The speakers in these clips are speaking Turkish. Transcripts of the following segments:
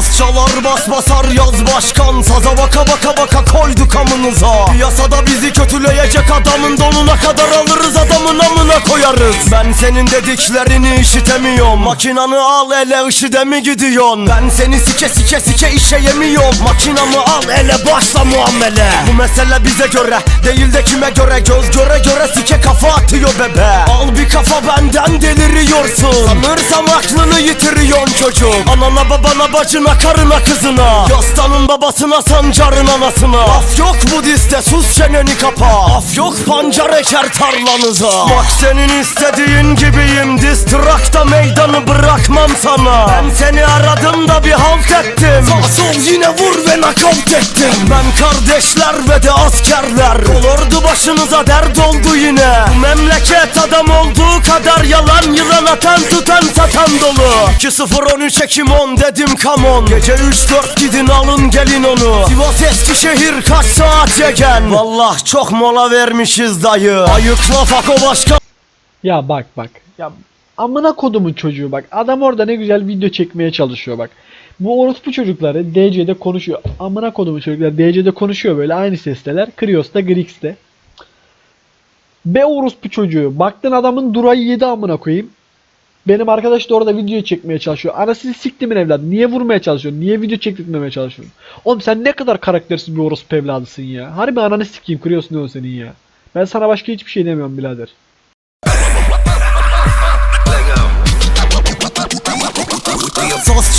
Saz çalar bas basar yaz başkan. Saza baka baka baka koyduk amınıza. Piyasada bizi kötüleyecek adamın donuna kadar alırız adamın amına koyarız. Ben senin dediklerini işitemiyorum. Makinanı al ele IŞİD'e mi gidiyorsun? Ben seni sike sike sike işe yemiyorum. Makinamı al ele başla muamele. Bu mesele bize göre değil de kime göre. Göz göre göre sike kafa atıyor bebe. Al bir kafa benden deliriyorsun Sanırsam aklını yitiriyorsun çocuk Anana babana bacına karına kızına. Yastanın babasına sancarın anasına. Af yok Budist'te sus çeneni kapa. Af yok pancar eker tarlanıza. Bak senin istediğin gibiyim Distrakta meydanı bırakmam sana. Ben seni aradım da bir halt ettim. Sağ sol yine vur ve nakavt ettim. Ben kardeşler ve de askerler. Olurdu başınıza dert oldu yine. Bu memleket adam olduğu kadar yalan Yılan atan tutan satan dolu 2-0-13 Ekim 10 dedim come on Gece 3-4 gidin alın gelin onu Sivas Eskişehir kaç saat yegen Vallah çok mola vermişiz dayı Ayıkla Fako başkan Ya bak bak. Ya amına kodumun çocuğu bak. Adam orada ne güzel video çekmeye çalışıyor bak. Bu orospu çocukları DC'de konuşuyor. Amına kodumun çocuklar DC'de konuşuyor böyle aynı sesteler. Krios'ta Grix'te. Be orospu çocuğu. Baktın adamın durayı yedi amına koyayım. Benim arkadaş da orada video çekmeye çalışıyor. Anasını siktimin evladı. Niye vurmaya çalışıyorsun? Niye video çektirtmemeye çalışıyorsun? Oğlum sen ne kadar karaktersiz bir orospu evladısın ya. Harbi ananı sikeyim ne o senin ya. Ben sana başka hiçbir şey demiyorum birader.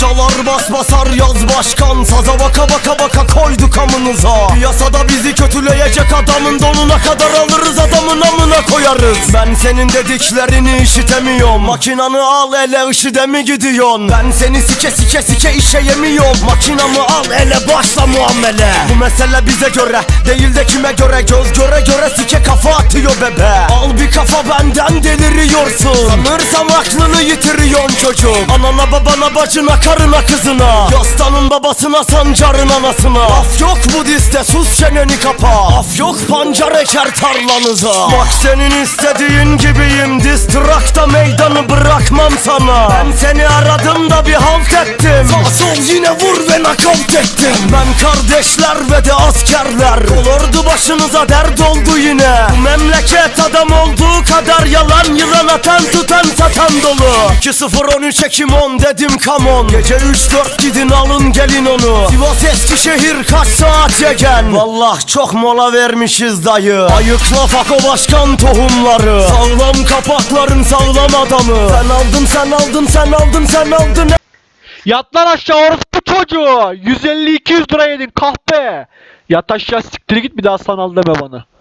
Çalar bas basar yaz başkan. Saza baka baka baka koyduk amınıza. Piyasada bizi kötüleyecek adamın donuna kadar alırız adamın amına koyarız. Ben senin dediklerini işitemiyorum. Makinanı al ele IŞİD'e mi gidiyorsun? Ben seni sike sike sike işe yemiyorum. Makinamı al ele başla muamele. Bu mesele bize göre değil de kime göre? Göz göre göre sike kafa atıyor bebe. Al bir kafa benden deliriyorsun. Sanırsam aklını yitiriyorsun çocuk Anana babana bacına karına kızına. Yastanın babasına sancarın anasına. Af yok Budist'te sus çeneni kapa. Af yok pancar eker tarlanıza. Bak senin istediğin gibiyim Distrakta meydanı bırakmam sana. Ben seni aradım da bir halt ettim. Sağ sol yine vur ve nakavt ettim. Ben kardeşler ve de askerler. Olurdu başınıza dert oldu yine. Bu memleket adam olduğu kadar yalan Yılan atan tutan satan dolu. 2-0-13 Ekim 10 dedim come on. Gece 3-4 gidin alın gelin onu. Sivas Eskişehir kaç saat yegen? Vallah çok mola vermişiz dayı. Ayıkla Fako başkan tohumları. Sağlam kapakların sağlam adamı. Sen aldın sen aldın sen aldın sen aldın. Yat lan aşağı orospu çocuğu. 150-200 lira yedin kahpe. Yat aşağı siktir git bir daha sanal deme bana.